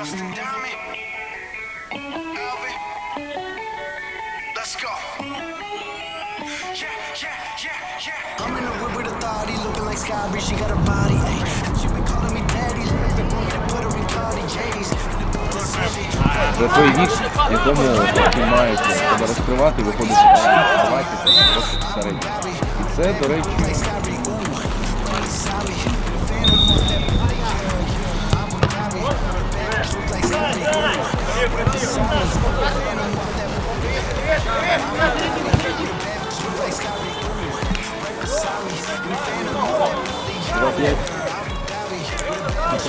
Justin Diamond. Alvin. Let's go. Yeah, yeah, yeah, yeah. I'm in a whip with authority, looking like Sky She got a body, ayy. She been calling me daddy, they want me to put her in Cartier's. Це той вік, якому хлопці мають розкривати, виходити давайте просто середньо. І це, до речі,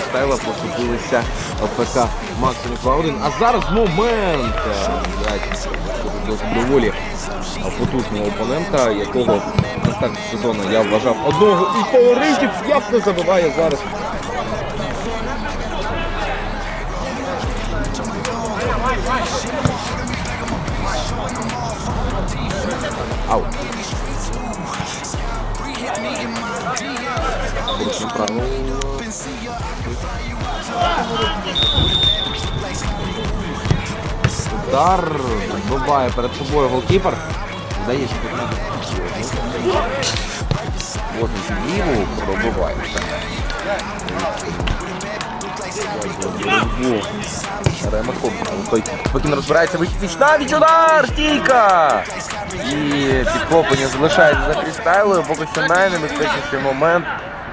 Стайла поступилися ОПК Максимум 2-1. А зараз момент е, доволі потужного опонента, якого на старті сезону я вважав одного із фаворитів, як забиває зараз. Аут. Порушення правил. Удар вбиває перед собою голкіпер. Здається, От він ліву пробиває. Ремахом. Той поки не розбирається вихід Навіть удар! Стійка! І підхоплення залишається за фрістайлою. Поки що найнебезпечніший момент.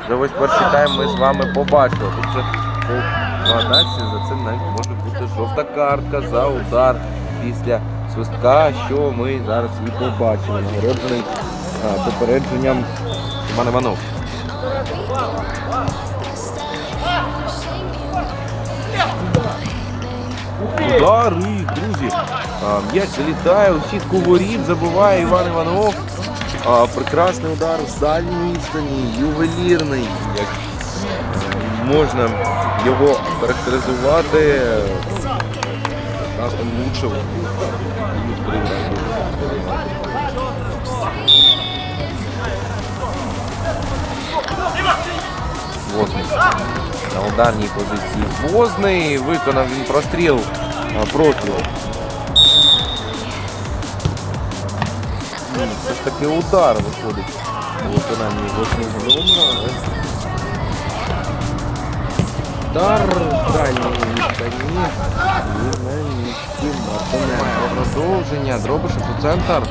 Вже ось перший тайм ми з вами побачили. Тут же по градації за це навіть може бути жовта картка за удар після свистка, що ми зараз і побачили. Нагороджений попередженням Іван Іванов. Удар і, друзі, м'яч залітає у сітку воріт, забиває Іван Іванов. А, прекрасний удар з дальньої відстані, ювелірний, як можна його характеризувати. Нас влучив. Возний. На ударній позиції Возний. Виконав він простріл проти. Це ж таки удар виходить у виконанні восьмого номера. Удар дальній відстані. І на місці Продовження. Дробишев у центр.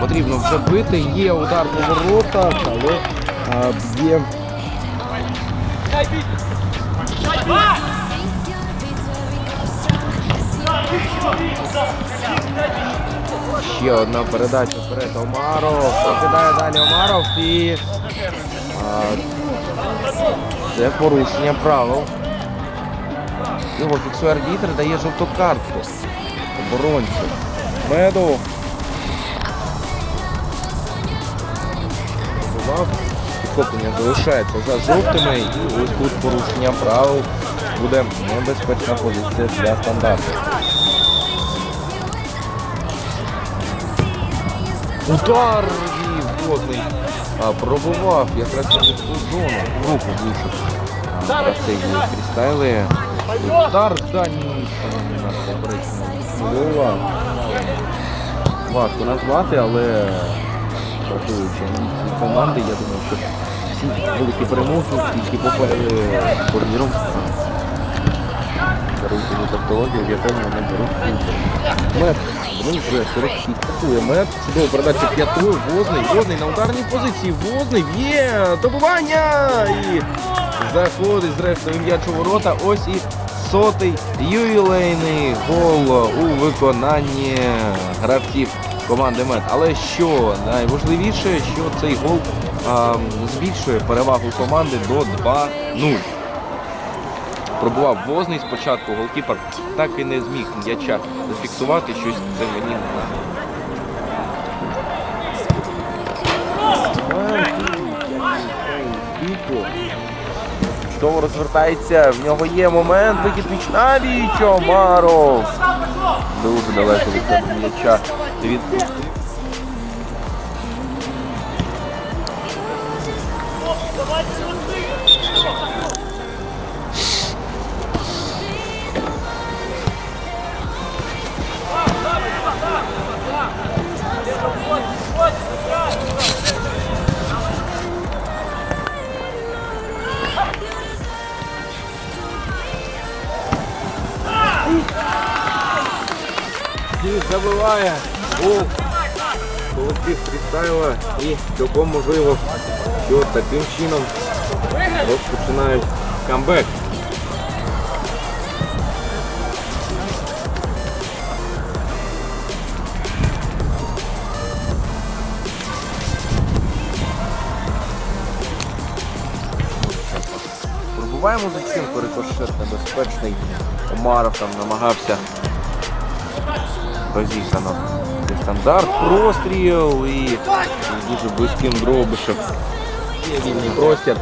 Потрібно вже бити. Є удар по воротах, але б'є Ще одна передача вперед Омаров. Покидає далі Омаров і а, це порушення правил. Його фіксує арбітр, дає жовту картку. Оборонцю. Меду. Підхоплення залишається за жовтими і ось тут порушення правил буде небезпечна позиція для стандарту. Удар водний пробував якраз через цю зону. Руку влучив. Стратегії фрістайли. Удар в дальній стороні нас Львова. Важко назвати, але враховуючи амбіції команди, я думаю, що всі великі перемоги тільки попереду турніром. Даруйте мені тавтологію, в якому вони беруть. Мед, він вже 46 атакує мед. Чудова передача п'ятою, Возний, Возний на ударній позиції, Возний є, добування! І заходить зрештою у ворота. Ось і сотий ювілейний гол у виконанні гравців команди Мед. Але що найважливіше, що цей гол а, збільшує перевагу команди до 2-0. Пробував возний спочатку, голкіпер так і не зміг м'яча зафіксувати щось це мені Чудово розвертається, в нього є момент, вихід віч. Навіть Омаров. Дуже далеко від м'яча забиває гол. Колектив фрістайла і цілком можливо, що таким чином розпочинають камбек. Пробуваємо за цим рикошет небезпечний. Омаров там намагався розіграно. Стандарт, простріл і дуже близьким дробишем. Є вільний простір.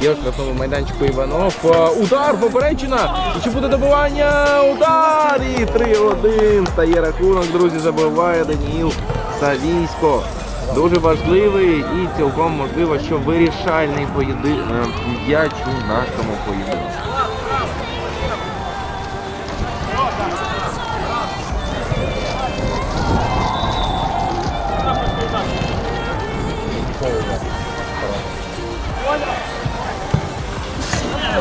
Є в штрафному майданчику Іванов. Удар поперечина! І чи буде добивання? Удар! І 3-1. Стає рахунок, друзі, забиває Даніїл Савійсько. Дуже важливий і цілком можливо, що вирішальний поєди... е, м'яч у нашому поєдинку.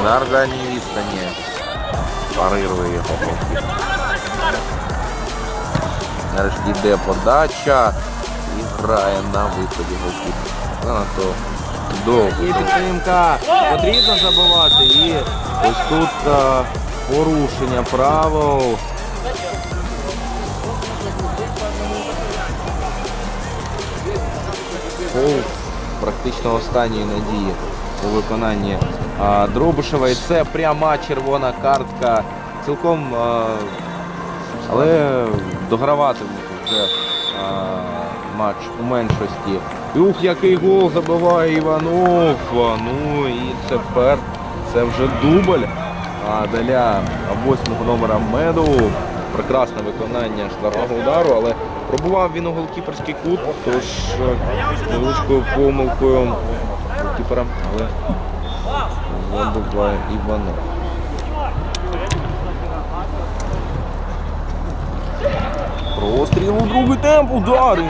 На дальній відстані парирує його. Нарешті йде подача і грає на виході голкіпер. Занадто довго. І підтримка потрібно забивати. І ось тут а, порушення правил. Фол практично останньої надії у виконанні а, Дробишева. І це пряма червона картка. Цілком, але дограватимуть вже матч у меншості. Ух, який гол забиває Іванов. Ну і тепер це вже дубль. А Даля восьмого номера меду. Прекрасне виконання штрафного удару, але пробував він у голкіперський кут, тож е, невеличкою помилкою голкіпера, але забуває Іванов. Простріл у другий темп, удар і